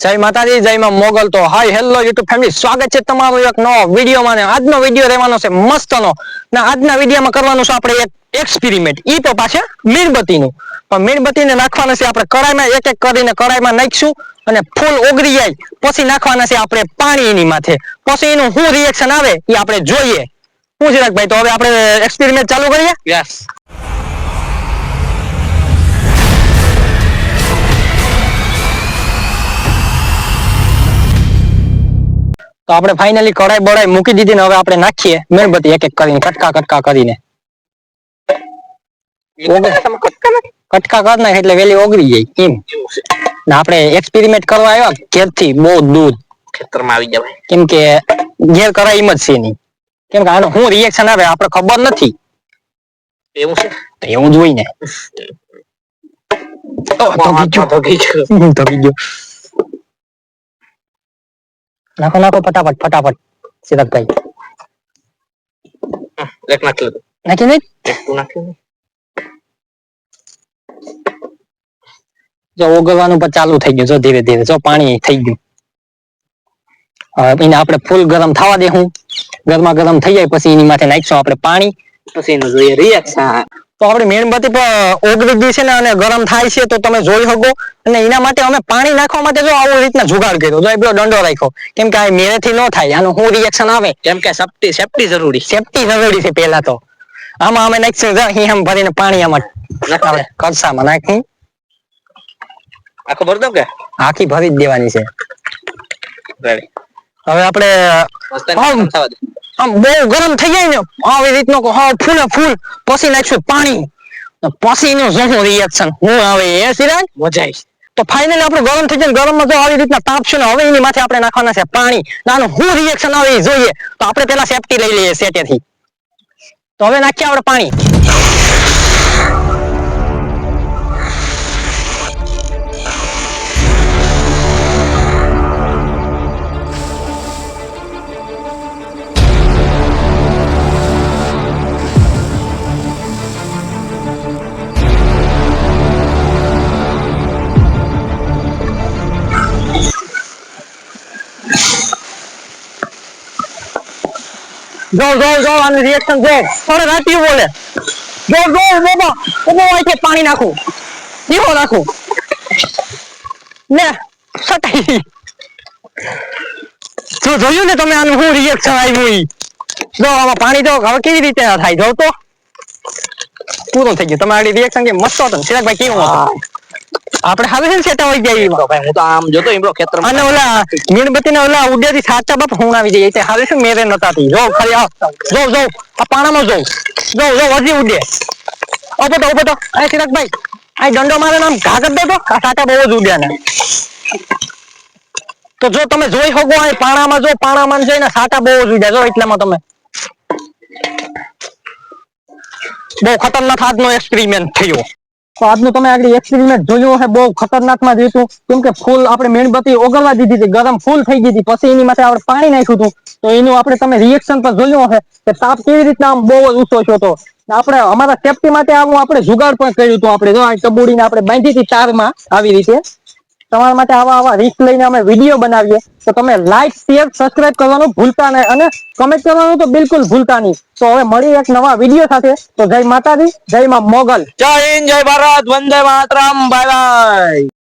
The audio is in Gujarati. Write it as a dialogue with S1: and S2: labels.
S1: જય માતાજી, જય માં મોગલ તો હાય. હેલો યુટ્યુબ ફેમિલી સ્વાગત છે તમારું એક નવો વિડીયોમાં ને આજનો વીડિયો રહેવાનો છે મસ્તનો. ને, આજના વિડીયોમાં કરવાનું છે આપણે એક એક્સપેરિમેન્ટ ઈ તો પાછા મીણબત્તીનું. પણ મીણબત્તીને નાખવાના છે આપણે કડાઈમાં એક એક કરીને કડાઈમાં નાખીશું અને ફૂલ ઓગળી જાય. પછી નાખવાના છે આપણે પાણી એની માથે. પછી એનું શું રિએક્શન આવે એ આપણે જોઈએ. હું ભાઈ તો હવે આપણે એક્સપેરિમેન્ટ ચાલુ કરીએ?
S2: યસ
S1: તો આપણે ફાઇનલી કડાઈ બડાઈ મૂકી દીધી ને હવે આપણે નાખીએ. મીણબત્તી એક એક કરીને કટકા કટકા કરીને. કટકા કર નાખે એટલે વેલી ઓગળી જાય એમ. ને આપણે એક્સપેરિમેન્ટ કરવા આવ્યા ઘેરથી બહુ દૂર.
S2: ખેતરમાં આવી જવાય
S1: કેમ કે ઘેર કરાય એમ જ છે નહીં. કેમ કે આનું શું રિએક્શન આવે આપણે ખબર નથી.
S2: એવું છે?
S1: એવું જ હોય ને. ધગી ગયો.
S2: ગયો.
S1: ગયો. નાખો નાખો ફટાફટ ફટાફટ. સિદ્ધાર્થભાઈ
S2: એક નાખી લીધું
S1: નાખી
S2: તું નાખ્યું
S1: જો ઓગળવાનું પણ ચાલુ થઈ ગયું જો ધીરે ધીરે જો પાણી થઈ ગયું. એને આપણે ફૂલ ગરમ થવા દેવું ગરમા ગરમ થઈ જાય પછી એની માથે નાખીશું આપણે પાણી.
S2: પછી એનું જોઈએ રિએક્શન.
S1: તો આપણે મીણબત્તી પણ ઓગળી છે ને અને ગરમ થાય છે તો તમે જોઈ શકો. અને એના માટે અમે પાણી નાખવા માટે જો આવું રીતના જુગાડ કર્યો. જો એ પેલો દંડો રાખ્યો. કેમ કે આ મેરેથી ન થાય. આનું શું રિએક્શન આવે?
S2: કેમ કે સેફટી સેફટી જરૂરી.
S1: સેફટી જરૂરી છે પહેલા તો. આમાં અમે નાખશું. અહીં આમ ભરીને પાણી આમાં કળસામાં નાખી
S2: આખો ભર દઉં કે?
S1: આખી ભરી જ દેવાની છે. હવે આપણે આમ. બહુ ગરમ થઈ જાય ને, આવી રીતનો હા ફૂલે ફૂલ, પછી નાખશું પાણી. ને પછી શું રિએક્શન હું આવે એ સિરાજ
S2: મજા
S1: તો ફાઇનલી આપણું ગરમ થઈ જાય ને, ગરમમાં જો આવી રીતના તાપ છે ને, હવે એની માથે આપણે નાખવાના છે પાણી. નાનું શું રિએક્શન આવે એ જોઈએ. તો આપણે પેલા સેફટી લઈ લઈએ સેટેથી. તો હવે નાખીએ આપણે પાણી. જો જો જો આનું રિએક્શન જો અરે રાત્યું બોલે. જો જો, બાબા ઊભો હોય છે, પાણી નાખું. દીવો નાખું. ને, સટાઈ. જો જોયું ને તમે આનું શું રિએક્શન આવ્યું જો, આમાં પાણી દો હવે કેવી રીતે થાય? જો તો. પૂરો થઈ ગયો. તમારી રિએક્શન કે મસ્ત હતો ચિરાગભાઈ કેવું હતું? આપણે હવે શું ને સેટા હોય
S2: ભાઈ હું તો આમ જોતો એમ ખેતર
S1: અને ઓલા મીણબત્તી ને ઓલા ઉડ્યાથી સાચા બાપ હું આવી જાય હારે શું મેરે નતા થી જો ખાલી આ જો જો આ પાણામાં જો. જો જો હજી ઉડે. ઓપો તો ઓપો તો આ ચિરાગભાઈ આ દંડો મારે નામ ઘા કરી દો તો આ સાચા બહુ જ ઉડ્યા ને. તો જો તમે જોઈ શકો આ પાણામાં જો પાણામાં જઈને સાચા બહુ જ ઉડ્યા. જો એટલામાં તમે. બહુ ખતરનાક આજનો એક્સપેરિમેન્ટ થયો. તો આજનું તમે આગળ એક્સપેરિમેન્ટ જોયું હશે, બહુ ખતરનાકમાં જોયું કેમ કે ફૂલ આપણે મીણબત્તી ઓગળવા દીધી હતી, ગરમ ફૂલ થઈ ગઈ હતી. પછી એની માટે આપણે પાણી નાખ્યું હતું. તો એનું આપણે તમે રિએક્શન પર જોયું હશે કે તાપ કેવી રીતના આમ બહુ જ ઊંચો થયો હતો. આપણે અમારા સેફટી માટે આવું આપણે જુગાડ પણ કર્યું હતું આપણે. જો આ કબૂડીને આપણે બાંધી હતી તારમાં આવી રીતે. તમારા માટે આવા આવા રિસ્ક લઈને અમે વીડિયો બનાવીએ. તો તમે લાઈક શેર સબસ્ક્રાઇબ કરવાનું ભૂલતા નહીં અને કમેન્ટ કરવાનું તો બિલકુલ ભૂલતા નહીં. તો હવે મળી એક નવા વીડિયો સાથે. તો જય માતાજી, જય માં મોગલ.
S2: જય હિન્દ, જય ભારત, વંદે માતરમ બાય બાય